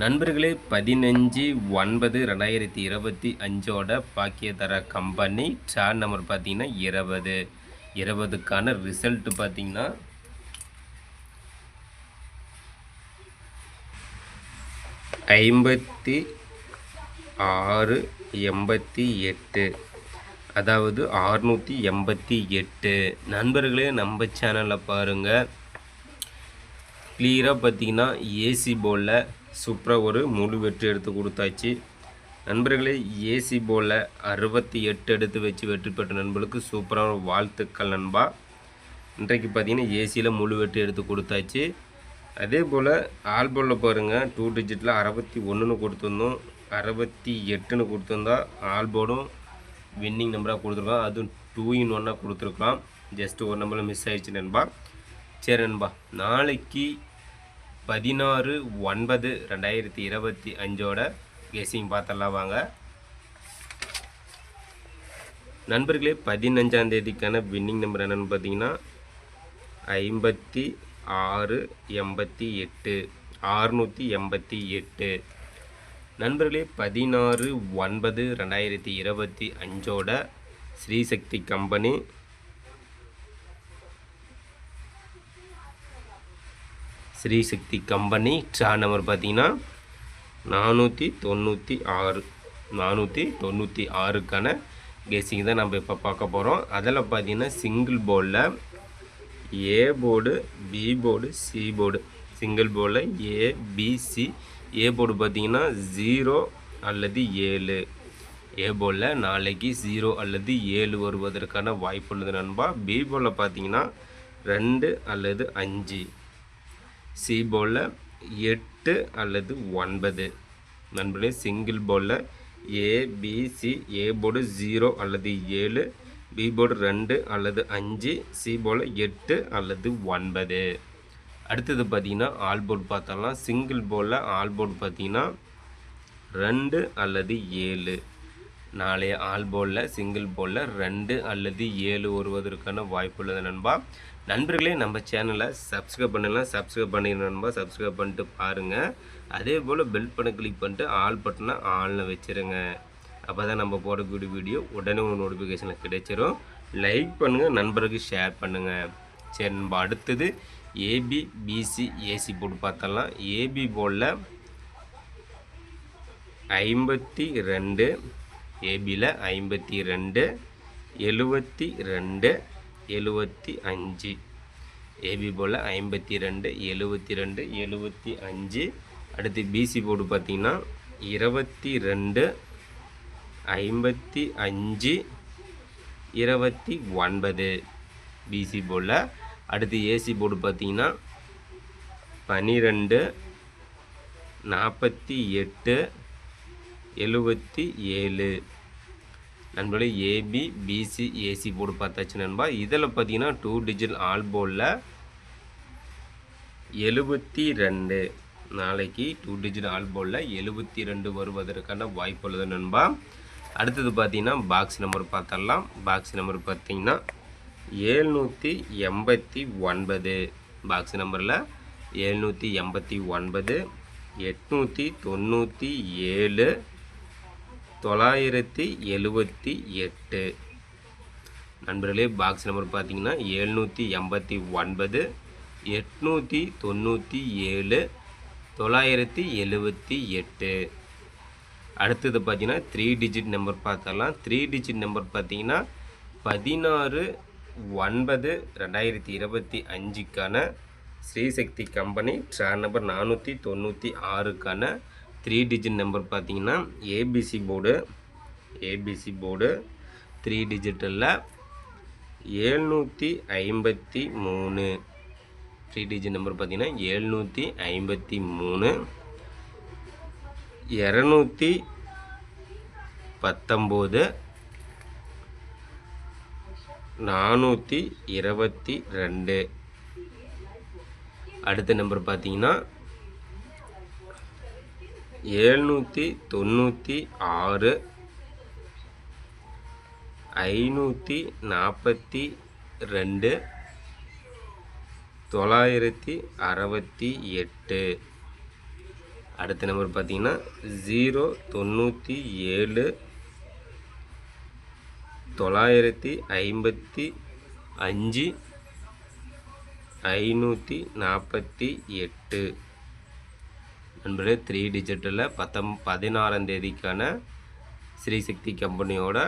நண்பர்களே பதினஞ்சு ஒன்பது ரெண்டாயிரத்தி இருபத்தி அஞ்சோட பாக்கியதர கம்பெனி சார் நம்பர் பார்த்தீங்கன்னா இருபது. இருபதுக்கான ரிசல்ட்டு பார்த்தீங்கன்னா ஐம்பத்தி ஆறு எண்பத்தி எட்டு. அதாவது ஆறுநூற்றி எண்பத்தி எட்டு. நண்பர்களே நம்ம சேனலில் பாருங்கள் கிளியராக பார்த்தீங்கன்னா ஏசி போலில் சூப்பராக ஒரு முழு வெற்றி எடுத்து கொடுத்தாச்சு. நண்பர்களே ஏசி போல் அறுபத்தி எட்டு எடுத்து வச்சு வெற்றி பெற்ற நண்பர்களுக்கு சூப்பரான வாழ்த்துக்கள் நண்பா. இன்றைக்கு பார்த்தீங்கன்னா ஏசியில் முழு வெற்றி எடுத்து கொடுத்தாச்சு. அதே போல் ஆல்போலில் பாருங்கள் டூ டிஜிட்டில் அறுபத்தி ஒன்றுன்னு கொடுத்துருந்தோம். அறுபத்தி எட்டுன்னு கொடுத்துருந்தா ஆல்போர்டும் வின்னிங் நம்பராக கொடுத்துருக்கோம் அதுவும் டூ இன் ஒன்னாக கொடுத்துருக்கலாம். ஜஸ்ட் ஒரு நம்பரில் மிஸ் ஆகிடுச்சு நண்பா. சரி நண்பா நாளைக்கு பதினாறு ஒன்பது ரெண்டாயிரத்தி இருபத்தி அஞ்சோட கெஸிங் பார்த்தலாம் வாங்க. நண்பர்களே பதினஞ்சாம் தேதிக்கான வின்னிங் நம்பர் என்னென்னு பார்த்தீங்கன்னா ஐம்பத்தி ஆறு எண்பத்தி எட்டு ஆறுநூற்றி எண்பத்தி எட்டு. நண்பர்களே பதினாறு ஒன்பது ரெண்டாயிரத்தி இருபத்தி அஞ்சோட Srisakthi company Sri Sakthi company draw number பார்த்தீங்கன்னா நானூற்றி தொண்ணூற்றி ஆறு. நானூற்றி தொண்ணூற்றி ஆறுக்கான கெஸிங் தான் நம்ம இப்போ பார்க்க போகிறோம் அதில் பார்த்தீங்கன்னா சிங்கிள் போர்டில் A board B board C board single போர்டில் ஏ பிசி ஏ போர்டு பார்த்தீங்கன்னா ஜீரோ அல்லது ஏழு. ஏ போர்டில் நாளைக்கு ஜீரோ அல்லது ஏழு வருவதற்கான வாய்ப்பு உள்ளது நண்பா. பி போர்டில் பார்த்தீங்கன்னா ரெண்டு அல்லது அஞ்சு. சி போலில் எட்டு அல்லது ஒன்பது. நண்பர்களே சிங்கிள் போலில் ஏபிசி ஏ போர்டு ஜீரோ அல்லது ஏழு பி போர்டு ரெண்டு அல்லது அஞ்சு சி போர்டில் எட்டு அல்லது ஒன்பது. அடுத்தது பார்த்தீங்கன்னா ஆல் போர்டு பார்த்தோம்னா சிங்கிள் போலில் ஆல் போர்டு பார்த்தீங்கன்னா ரெண்டு அல்லது ஏழு. நாளைய ஆல் போர்டில் சிங்கிள் போலில் ரெண்டு அல்லது ஏழு வருவதற்கான வாய்ப்பு உள்ளது நண்பா. நண்பர்களே நம்ம சேனலை சப்ஸ்கிரைப் பண்ணலாம் சப்ஸ்கிரைப் பண்ணிடுங்க நண்பா. சப்ஸ்கிரைப் பண்ணிட்டு பாருங்கள் அதே போல் பெல் பண்ண கிளிக் பண்ணிட்டு ஆல் பட்டனை ஆளில் வச்சுருங்க. அப்போ தான் நம்ம போடக்கூடிய வீடியோ உடனே ஒரு நோட்டிஃபிகேஷனில் கிடைச்சிரும். லைக் பண்ணுங்கள் நண்பருக்கு ஷேர் பண்ணுங்கள் சரி நம்ம அடுத்தது ஏபி பிசி ஏசி போட்டு பார்த்தலாம் ஏபி போலில் ஐம்பத்தி ரெண்டு ஏபியில் ஐம்பத்தி ரெண்டு எழுபத்தி ரெண்டு எழுபத்தி அஞ்சு. ஏபி போல் ஐம்பத்தி ரெண்டு எழுபத்தி ரெண்டு எழுபத்தி அஞ்சு. அடுத்து பிசி போர்டு பார்த்திங்கன்னா இருபத்தி ரெண்டு ஐம்பத்தி அஞ்சு இருபத்தி ஒன்பது. பிசி போர்டில் அடுத்து ஏசி போர்டு பார்த்திங்கன்னா பன்னிரெண்டு நாற்பத்தி எட்டு எழுபத்தி ஏழு. நண்பர்களே ஏபி பிசி ஏசி போர்டு பார்த்தாச்சு நண்பா. இதில் பார்த்தீங்கன்னா டூ டிஜிட் ஆல் போர்டில் எழுபத்தி ரெண்டு. நாளைக்கு டூ டிஜிட் ஆல் போர்டில் எழுபத்தி ரெண்டு வருவதற்கான வாய்ப்பு உள்ளது நண்பா. அடுத்தது பார்த்தீங்கன்னா பாக்ஸ் நம்பர் பார்த்தரலாம் பாக்ஸ் நம்பர் பார்த்தீங்கன்னா ஏழ்நூற்றி எண்பத்தி ஒன்பது. பாக்ஸ் நம்பரில் எழுநூற்றி எண்பத்தி ஒன்பது எட்நூற்றி தொண்ணூற்றி ஏழு தொள்ளாயிரத்தி எழுபத்தி எட்டு. நண்பர்களே பாக்ஸ் நம்பர் பார்த்தீங்கன்னா எழுநூற்றி எண்பத்தி ஒன்பது எட்நூற்றி தொண்ணூற்றி ஏழு தொள்ளாயிரத்தி எழுபத்தி எட்டு. அடுத்தது பார்த்தீங்கன்னா த்ரீ டிஜிட் நம்பர் பார்த்தலாம் த்ரீ டிஜிட் நம்பர் பார்த்தீங்கன்னா பதினாறு ஒன்பது ரெண்டாயிரத்தி இருபத்தி அஞ்சுக்கான ஸ்ரீசக்தி கம்பெனி ட்ரா நம்பர் நானூற்றி தொண்ணூற்றி ஆறுக்கான த்ரீ டிஜிட் நம்பர் பார்த்தீங்கன்னா ABC board ABC board three டிஜிட்டலில் ஏழ்நூற்றி ஐம்பத்தி மூணு. த்ரீ டிஜிட் நம்பர் பார்த்தீங்கன்னா ஏழ்நூற்றி ஐம்பத்தி மூணு. இரநூத்தி பத்தொம்போது. நானூற்றி இருபத்தி ரெண்டு. அடுத்த நம்பர் பார்த்தீங்கன்னா ஏழ்நூற்றி தொண்ணூற்றி ஆறு ஐநூற்றி நாற்பத்தி ரெண்டு தொள்ளாயிரத்தி அறுபத்தி எட்டு. அடுத்த நம்பர் பார்த்தீங்கன்னா ஜீரோ தொண்ணூற்றி ஏழு தொள்ளாயிரத்தி ஐம்பத்தி அஞ்சு ஐநூற்றி நாற்பத்தி எட்டு. நண்பர்களே த்ரீ டிஜிட்டில் பத்தம் பதினாறாம் தேதிக்கான ஸ்ரீசக்தி கம்பெனியோட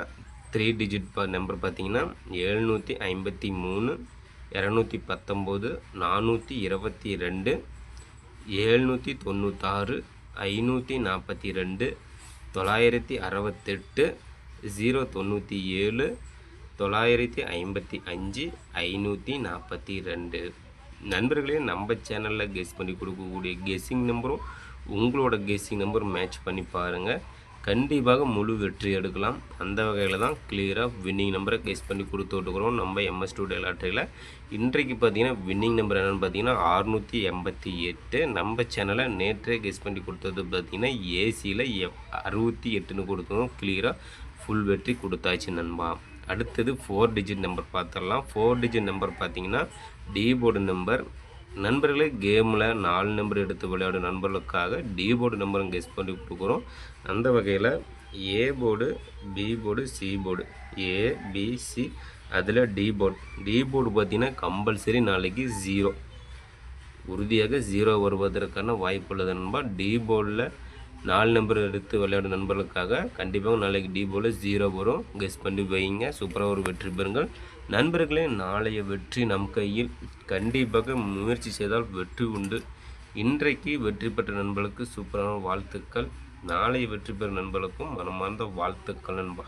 த்ரீ டிஜிட் ப நம்பர் பார்த்தீங்கன்னா எழுநூற்றி ஐம்பத்தி மூணு இரநூத்தி பத்தொம்போது நானூற்றி இருபத்தி ரெண்டு ஏழ்நூற்றி தொண்ணூத்தாறு ஐநூற்றி நாற்பத்தி ரெண்டு தொள்ளாயிரத்தி அறுபத்தெட்டு ஜீரோ தொண்ணூற்றி ஏழு தொள்ளாயிரத்தி ஐம்பத்தி அஞ்சு ஐநூற்றி நாற்பத்தி ரெண்டு. நண்பர்களே நம்ம சேனலில் கெஸ் பண்ணி கொடுக்கக்கூடிய கெஸ்ஸிங் நம்பரும் உங்களோட கெஸ்ஸிங் நம்பர் மேட்ச் பண்ணி பாருங்கள் கண்டிப்பாக முழு வெற்றி எடுக்கலாம். அந்த வகையில் தான் கிளியராக வின்னிங் நம்பரை கெஸ் பண்ணி கொடுத்து விட்டுக்கிறோம் நம்ம எம்எஸ் ஸ்டூடியோ லாட்டரியில் இன்றைக்கு பார்த்தீங்கன்னா வின்னிங் நம்பர் என்னென்னு பார்த்தீங்கன்னா அறுநூற்றி எண்பத்தி எட்டு. நம்ம சேனலை நேற்றே கெஸ் பண்ணி கொடுத்தது பார்த்தீங்கன்னா ஏசியில் எவ் அறுபத்தி எட்டுன்னு கொடுத்தோம். கிளியராக ஃபுல் வெற்றி கொடுத்தாச்சு நண்பா. அடுத்தது ஃபோர் டிஜிட் நம்பர் பார்த்துடலாம். ஃபோர் டிஜிட் நம்பர் பார்த்தீங்கன்னா டி போர்டு நம்பர் நண்பர்களே கேமில் நாலு நம்பர் எடுத்து விளையாடும் நண்பர்களுக்காக டி போர்டு நம்பரும் கெஸ் பண்ணி கொடுக்குறோம். அந்த வகையில் A board B board C board A BC அதில் டி போர்டு டி போர்டு பார்த்தீங்கன்னா கம்பல்சரி நாளைக்கு ஜீரோ உறுதியாக ஜீரோ வருவதற்கான வாய்ப்பு உள்ளது நண்பா. டி போர்டில் நாலு நம்பர் எடுத்து விளையாடும் நண்பர்களுக்காக கண்டிப்பாக நாளைக்கு டி போல் ஜீரோ வரும். கெஸ் பண்ணி வைங்க. சூப்பராக ஒரு வெற்றி பெறுங்கள். நண்பர்களே நாளைய வெற்றி நம் கையில். கண்டிப்பாக முயற்சி செய்தால் வெற்றி உண்டு. இன்றைக்கு வெற்றி பெற்ற நண்பர்களுக்கு சூப்பரான வாழ்த்துக்கள். நாளைய வெற்றி பெறும் நண்பர்களுக்கும் மனமார்ந்த வாழ்த்துக்கள் நண்பா.